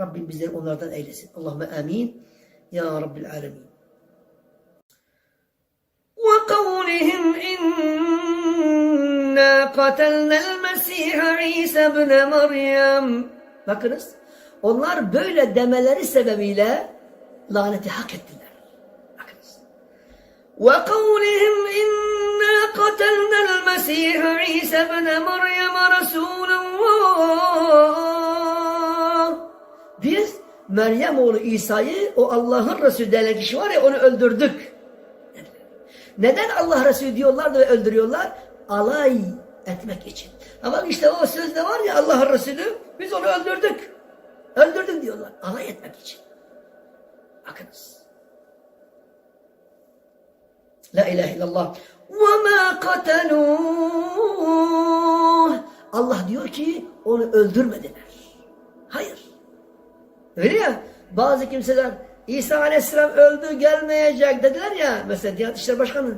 Rabbim bizleri onlardan eylesin. Allahümme amin. Ya Rabbil alemin. وقولهم إنا قتلنا المسيح عيسى ابن مريم Bakınız onlar böyle demeleri sebebiyle laneti hak ettiler. Bakınız. وقولهم إنا قتلنا المسيح عيسى ابن مريم رسول الله Biz Meryem oğlu İsa'yı o Allah'ın Resulü denen kişi var ya onu öldürdük. Neden Allah Resulü diyorlar da öldürüyorlar? Alay etmek için. Ama işte o sözde var ya Allah Resulü biz onu öldürdük. Öldürdün diyorlar. Alay etmek için. Bakınız. La ilahe illallah. وَمَا قَتَلُوهُ Allah diyor ki onu öldürmediler. Hayır. Öyle ya bazı kimseler İsa Aleyhisselam öldü gelmeyecek dediler ya mesela Diyanet İşleri Başkanı.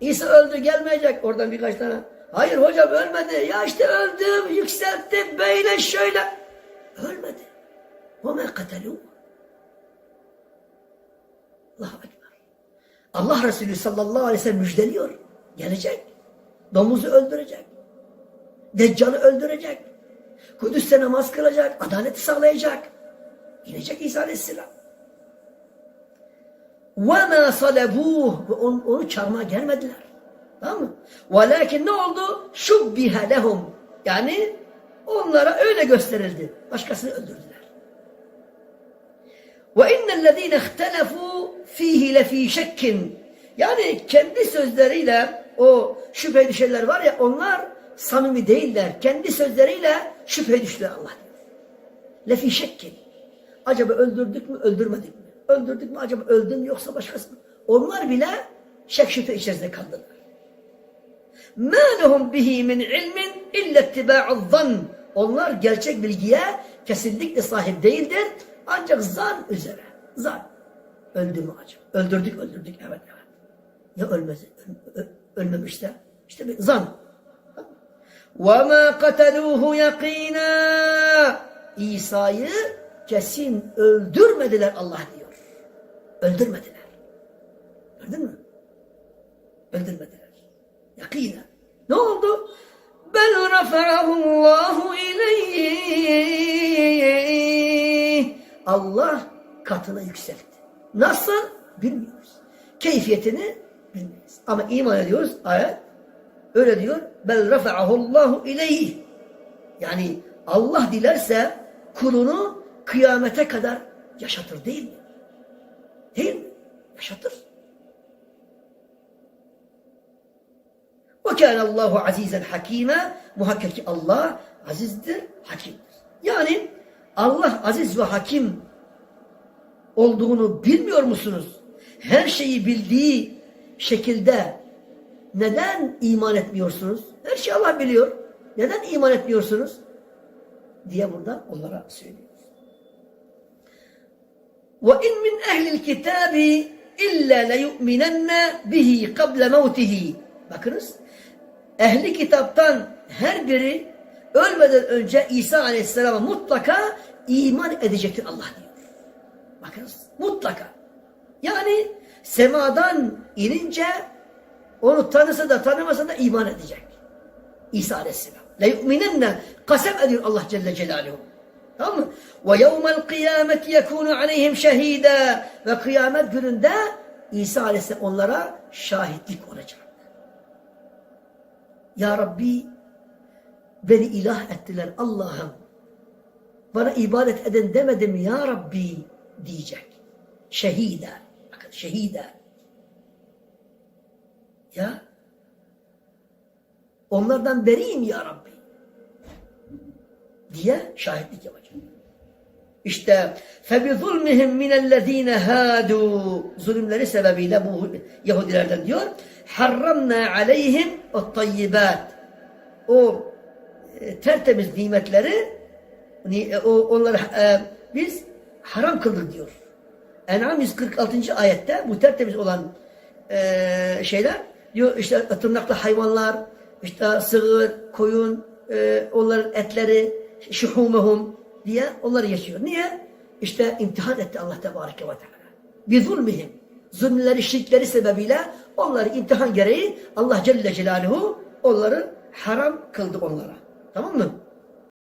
İsa öldü gelmeyecek oradan birkaç tane. Hayır hocam ölmedi. Ya işte öldüm, yükselttim, böyle şöyle. Ölmedi. O me katalû. Allah Ekber. Allah Resulü sallallahu aleyhi ve sellem müjdeliyor. Gelecek. Domuzu öldürecek. Deccan'ı öldürecek. Kudüs'te namaz kılacak. Adaleti sağlayacak. İnecek İsa aleyhisselam. وَمَا صَلَبُوهُ Ve onu, onu çarmıha gelmediler. Tamam mı? وَلَكِنْ ne oldu? شُبِّهَ لَهُمْ Yani onlara öyle gösterildi. Başkasını öldürdüler. وَاِنَّ الَّذ۪ينَ اخْتَلَفُوا ف۪يهِ لَف۪ي شَكٍ Yani kendi sözleriyle o şüphe düşenler var ya onlar samimi değiller. Kendi sözleriyle şüphe düştüler Allah diyor. Lefi şekkin. Acaba öldürdük mü öldürmedik mi? Öldürdük mü acaba öldün mü yoksa başkası mı? Onlar bile şek şüphe içerisinde kaldılar. مَا لَهُمْ بِهِ مِنْ عِلْمٍ اِلَّا اتِّبَاعُ الظَّنِّ Onlar gerçek bilgiye kesinlikle sahip değildir. Ancak zan üzere. Zan. Öldü mü acaba? Öldürdük öldürdük. Evet evet. Ya ölmedi? Öl, ö- ölmemişse? İşte bir zan. وَمَا قَتَلُوهُ يَقِينًا İsa'yı kesin öldürmediler Allah diyor. Öldürmediler. Gördün mü? Öldürmediler. Yakinen. Ne oldu? Bel rafa'ahullahu ileyh. Allah katına yükseltti. Nasıl? Bilmiyoruz. Keyfiyetini bilmiyoruz. Ama iman ediyoruz. Ayet öyle diyor. Bel rafa'ahullahu ileyh. Yani Allah dilerse kulunu kıyamete kadar yaşatır değil mi? Değil mi? Yaşatır. وَكَانَ اللّٰهُ عَز۪يزًا حَك۪يمًا Muhakkak ki Allah azizdir, hakimdir. Yani Allah aziz ve hakim olduğunu bilmiyor musunuz? Her şeyi bildiği şekilde neden iman etmiyorsunuz? Her şeyi Allah biliyor. Neden iman etmiyorsunuz? Diye burada onlara söylüyor. وَاِنْ مِنْ اَهْلِ الْكِتَابِ اِلَّا لَيُؤْمِنَنَّ بِهِ قَبْلَ مَوْتِهِ Bakınız. Ehli kitaptan her biri ölmeden önce İsa Aleyhisselam'a mutlaka iman edecektir Allah diyor. Bakınız. Mutlaka. Yani semadan inince onu tanısa da tanımasa da iman edecek. İsa Aleyhisselam. Le yu'minenne kasem ediyor Allah Celle Celaluhu. Tamam mı? Ve yevmel kıyameti yekunu aleyhim şehida. Ve kıyamet gününde İsa Aleyhisselam onlara şahitlik olacak. Ya Rabbi beni ilah ettiler Allah'ım. Bana ibadet eden demedim ya Rabbi diyecek. Şehide. Bakın şehide. Ya onlardan beriyim ya Rabbi diye şahitlik yapacak. İşte فَبِظُلْمِهِمْ مِنَ الَّذ۪ينَ هَادُوا Zulümleri sebebiyle bu Yahudilerden diyor حَرَّمْنَا عَلَيْهِمْ الطَّيِّبَاتِ O e, tertemiz nimetleri ni- e, o, onları e, biz haram kıldık diyor. En'am 146. ayette bu tertemiz olan e, şeyler diyor işte tırnaklı hayvanlar işte sığır, koyun, e, onların etleri şuhumuhum diye onları geçiyor. Niye? İşte imtihan etti Allah Tebareke ve Teala. Bir zulmihim. Zulmleri, şirkleri sebebiyle onları imtihan gereği Allah Celle Celaluhu onları haram kıldı onlara. Tamam mı?